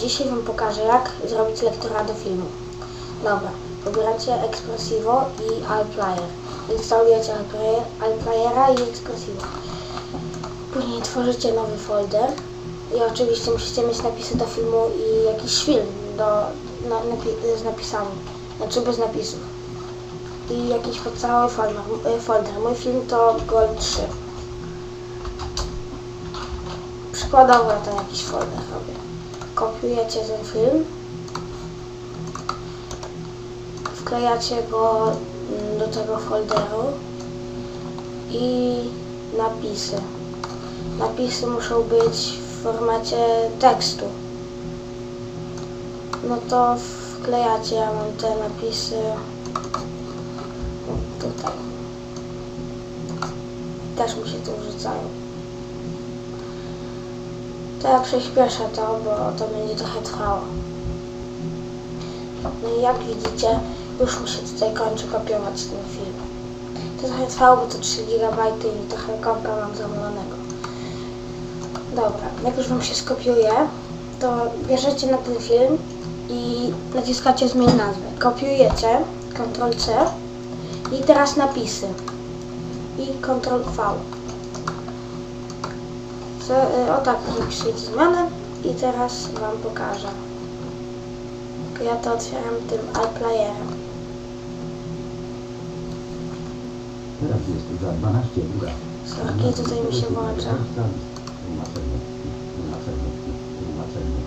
dzisiaj Wam pokażę jak zrobić lektora do filmu. Dobra, wybieracie Expressivo i iPlayer. Instalujecie iPlayer, iPlayera i Expressivo. Później tworzycie nowy folder i oczywiście musicie mieć napisy do filmu i jakiś film do, na, napi- z napisami, znaczy bez napisów. I jakiś podstawowy folder. y, folder. Mój film to Gold 3. Przykładowo to jakiś folder robię. Kopiujecie ten film, wklejacie go mm, do tego folderu i napisy. Napisy muszą być w formacie tekstu. No to wklejacie, ja mam te napisy tutaj. Też mi się tu wrzucają. To ja przyspieszę to, bo to będzie trochę trwało. No i jak widzicie, już mi się tutaj kończy kopiować ten film. To trochę trwało, bo to 3 GB i trochę kompa mam zamalonego. Dobra, jak już Wam się skopiuje, to bierzecie na ten film i naciskacie zmień nazwę. Kopiujecie, Ctrl C i teraz napisy i Ctrl V. Co, y, o tak wpiszecie zmianę i teraz Wam pokażę. Ja to otwieram tym iPlayerem. Teraz jest za 12 druga. Sorki, tutaj mi się włącza. Tłumaczenie, tłumaczenie, tłumaczenie.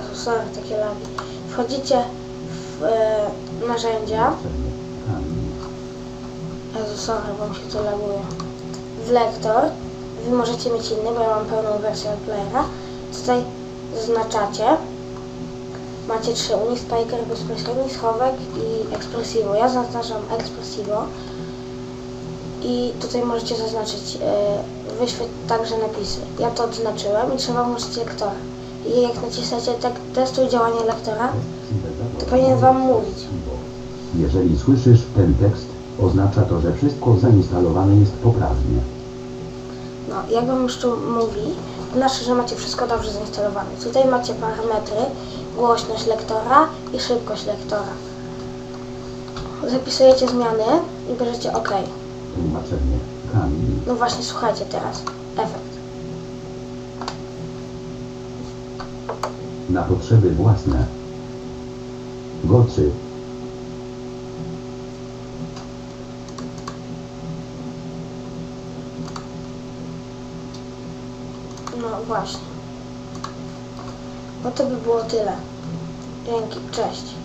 Jezu, sorry, takie lagi. Wchodzicie w e, narzędzia. Jezu, sorry, bo mi się to laguje. W lektor. Wy możecie mieć inny, bo ja mam pełną wersję playera. Tutaj zaznaczacie. Macie trzy Unispiker, bezpośredni schowek i Expressivo. Ja zaznaczam Expressivo. I tutaj możecie zaznaczyć, e, wyświetl także napisy. Ja to odznaczyłem i trzeba włączyć lektora. I jak naciśniecie tak, testuj działanie lektora, to powinien Wam mówić. Jeżeli słyszysz ten tekst, oznacza to, że wszystko zainstalowane jest poprawnie. No, jak Wam już tu mówi, to znaczy, że macie wszystko dobrze zainstalowane. Tutaj macie parametry, głośność lektora i szybkość lektora. Zapisujecie zmiany i bierzecie OK. No właśnie, słuchajcie teraz. Efekt. Na potrzeby własne. Gocy, No właśnie. No to by było tyle. Dzięki, cześć.